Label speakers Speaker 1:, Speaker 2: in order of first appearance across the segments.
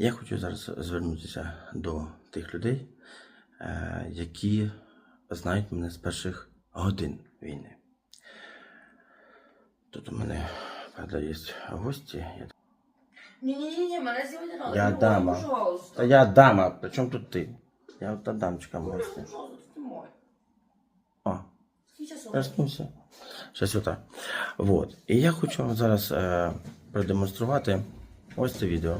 Speaker 1: Я хочу зараз звернутися до тих людей, е, які знають мене з перших годин війни. Тут у мене, правда, є гості. Я-
Speaker 2: Не-не-не, мене знімати не.
Speaker 1: Я
Speaker 2: Ну,
Speaker 1: дама. Та я дама, при чому тут ти? Я от та дамочка гості.
Speaker 2: Ти мой.
Speaker 1: О, Проснувся. Щось отак. Вот. І я хочу вам зараз е, продемонструвати ось це відео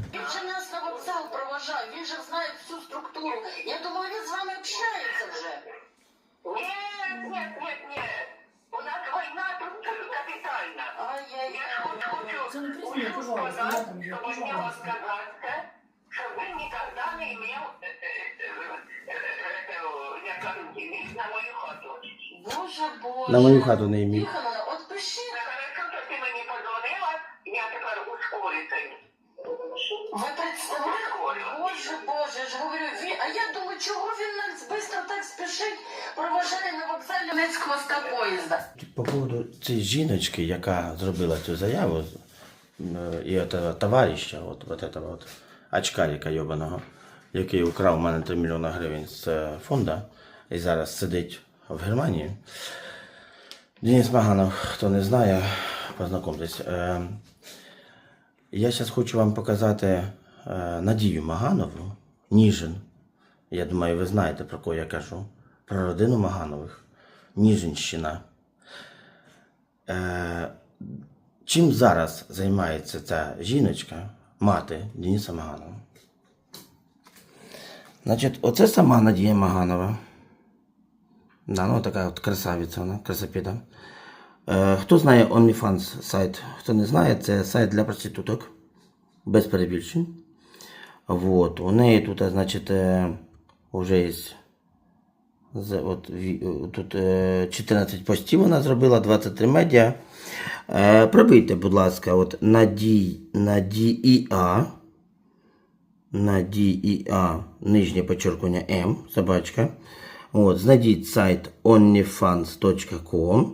Speaker 3: проважав, він же знає всю структуру. Я думаю, він з вами общається вже.
Speaker 4: Нет, нет, нет, нет. У нас война тут капитальна. Я
Speaker 3: Ай-яй-яй.
Speaker 4: ж хочу, хочу
Speaker 2: Це не призна,
Speaker 4: уже
Speaker 2: пожалуйста,
Speaker 4: сказать,
Speaker 2: я там є,
Speaker 4: чтобы не
Speaker 2: пожалуйста.
Speaker 4: сказаться, чтобы вы никогда не имел э, э, э, э, э, якорки на мою хату.
Speaker 3: Боже, боже.
Speaker 1: На мою хату не імів.
Speaker 3: Тихо, ну, от пиши.
Speaker 4: Ну, Хорошо, що ти мені подзвонила, я тепер ускорюся.
Speaker 3: Ви представляєте? Боже, боже, ж говорю, він... а я думаю, чого він нас швидко так спішить, проважає на вокзалі Донецького ста поїзда.
Speaker 1: По поводу цієї жіночки, яка зробила цю заяву, е, і этого товариша, от, от этого от очкарика йобаного, який украв у мене 3 мільйони гривень з е, фонду і зараз сидить в Германії. Денис Маганов, хто не знає, познайомтесь. Я зараз хочу вам показати е, Надію Маганову, Ніжин. Я думаю, ви знаєте, про кого я кажу. Про родину Маганових. Ніжинщина. Е, чим зараз займається ця жіночка, мати Дениса Маганова? Значить, оце сама Надія Маганова. Да, ну така от красавиця, вона, красопіда. Е, хто знає OnlyFans сайт? Хто не знає, це сайт для проституток. Без перебільшень. Вот. У неї тут, значить, е, вже є от, е, тут е, 14 постів вона зробила, 23 медіа. Е, пробийте, будь ласка, от Надій, Надія, Надія, нижнє подчеркування М, собачка. От, знайдіть сайт onlyfans.com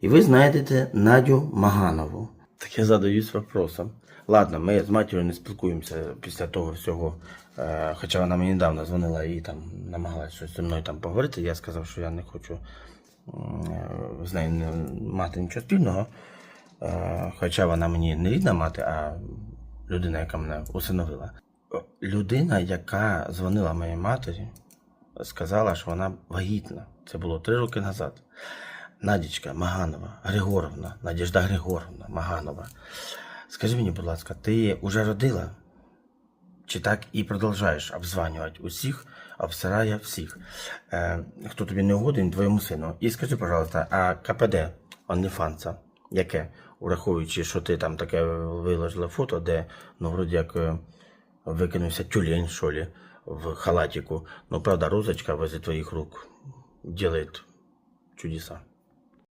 Speaker 1: і ви знайдете Надю Маганову. Так я задаюсь вопросом. Ладно, ми з матір'ю не спілкуємося після того всього. Е, хоча вона мені недавно дзвонила і там намагалась щось зі мною там поговорити. Я сказав, що я не хочу е, з нею не- мати нічого спільного. Е, хоча вона мені не рідна мати, а людина, яка мене усиновила. Людина, яка дзвонила моїй матері, сказала, що вона вагітна. Це було три роки назад. Надічка Маганова, Григоровна, Надіжда Григоровна Маганова. Скажи мені, будь ласка, ти вже родила? Чи так і продовжуєш обзванювати усіх, обсирає всіх? Е, хто тобі не угоден, твоєму сину. І скажи, пожалуйста, а КПД OnlyFans, яке, ураховуючи, що ти там таке виложила фото, де, ну, вроді як е, викинувся тюлень, що ли, в халатику. Ну, правда, розочка возле твоїх рук делает чудеса.